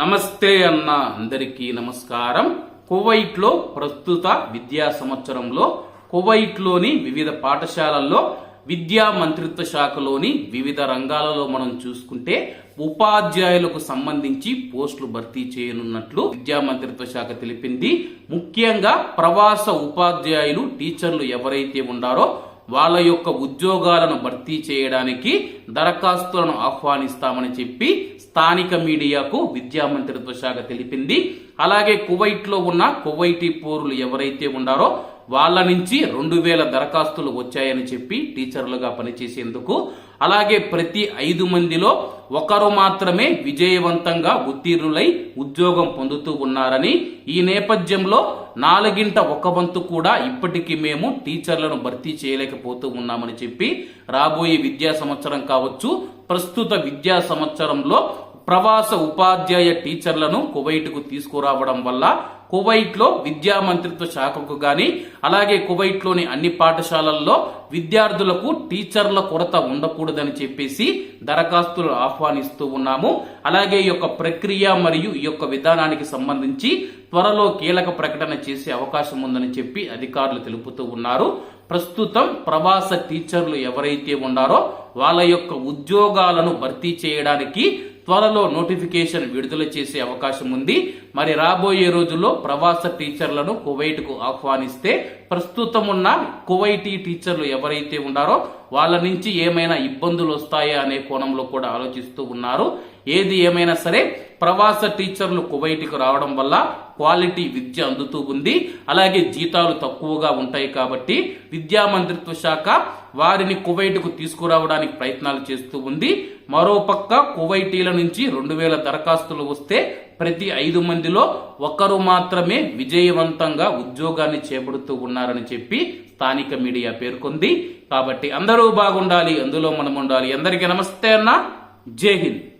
నమస్తే అన్న అందరికీ నమస్కారం. కువైట్లో ప్రస్తుత విద్యా సంవత్సరంలో కువైట్లోని వివిధ పాఠశాలల్లో విద్యా మంత్రిత్వ శాఖలోని వివిధ రంగాలలో మనం చూసుకుంటే ఉపాధ్యాయులకు సంబంధించి పోస్టులు భర్తీ చేయనున్నట్లు విద్యా మంత్రిత్వ శాఖ తెలిపింది. ముఖ్యంగా ప్రవాస ఉపాధ్యాయులు టీచర్లు ఎవరైతే ఉండారో వాళ్ళ యొక్క ఉద్యోగాలను భర్తీ చేయడానికి దరఖాస్తులను ఆహ్వానిస్తామని చెప్పి స్థానిక మీడియాకు విద్యా మంత్రిత్వ శాఖ తెలిపింది. అలాగే కువైట్లో ఉన్న కువైటీ పౌరులు ఎవరైతే ఉండారో వాళ్ళ నుంచి రెండు వేల దరఖాస్తులు వచ్చాయని చెప్పి టీచర్లుగా పనిచేసేందుకు అలాగే ప్రతి ఐదు మందిలో ఒకరు మాత్రమే విజయవంతంగా ఉత్తీర్ణులై ఉద్యోగం పొందుతూ ఉన్నారని ఈ నేపథ్యంలో నాలుగింట ఒక వంతు కూడా ఇప్పటికీ మేము టీచర్లను భర్తీ చేయలేకపోతూ ఉన్నామని చెప్పి రాబోయే విద్యా సంవత్సరం కావచ్చు ప్రస్తుత విద్యా సంవత్సరంలో ప్రవాస ఉపాధ్యాయ టీచర్లను కువైట్కు తీసుకురావడం వల్ల కువైట్లో విద్యా మంత్రిత్వ శాఖకు గాని అలాగే కువైట్లోని అన్ని పాఠశాలల్లో విద్యార్థులకు టీచర్ల కొరత ఉండకూడదని చెప్పేసి దరఖాస్తులు ఆహ్వానిస్తూ ఉన్నాము. అలాగే ఈ యొక్క ప్రక్రియ మరియు ఈ యొక్క విధానానికి సంబంధించి త్వరలో కీలక ప్రకటన చేసే అవకాశం ఉందని చెప్పి అధికారులు తెలుపుతూ ఉన్నారు. ప్రస్తుతం ప్రవాస టీచర్లు ఎవరైతే ఉన్నారో వాళ్ళ యొక్క ఉద్యోగాలను భర్తీ చేయడానికి త్వరలో నోటిఫికేషన్ విడుదల చేసే అవకాశం ఉంది. మరి రాబోయే రోజుల్లో ప్రవాస టీచర్లను కువైట్కు ఆహ్వానిస్తే ప్రస్తుతం ఉన్న కువైటీ టీచర్లు ఎవరైతే ఉన్నారో వాళ్ళ నుంచి ఏమైనా ఇబ్బందులు వస్తాయా అనే కోణంలో కూడా ఆలోచిస్తూ ఉన్నారు. ఏది ఏమైనా సరే ప్రవాస టీచర్లు కువైట్కు రావడం వల్ల క్వాలిటీ విద్య అందుతూ ఉంది. అలాగే జీతాలు తక్కువగా ఉంటాయి కాబట్టి విద్యా మంత్రిత్వ శాఖ వారిని కువైట్కు తీసుకురావడానికి ప్రయత్నాలు చేస్తూ ఉంది. మరోపక్క కువైటీల నుంచి రెండు వేల దరఖాస్తులు వస్తే ప్రతి ఐదు మందిలో ఒకరు మాత్రమే విజయవంతంగా ఉద్యోగాన్ని చేపడుతూ ఉన్నారని చెప్పి స్థానిక మీడియా పేర్కొంది. కాబట్టి అందరూ బాగుండాలి అందులో మనం ఉండాలి అందరికీ నమస్తే అన్న. జై హింద్.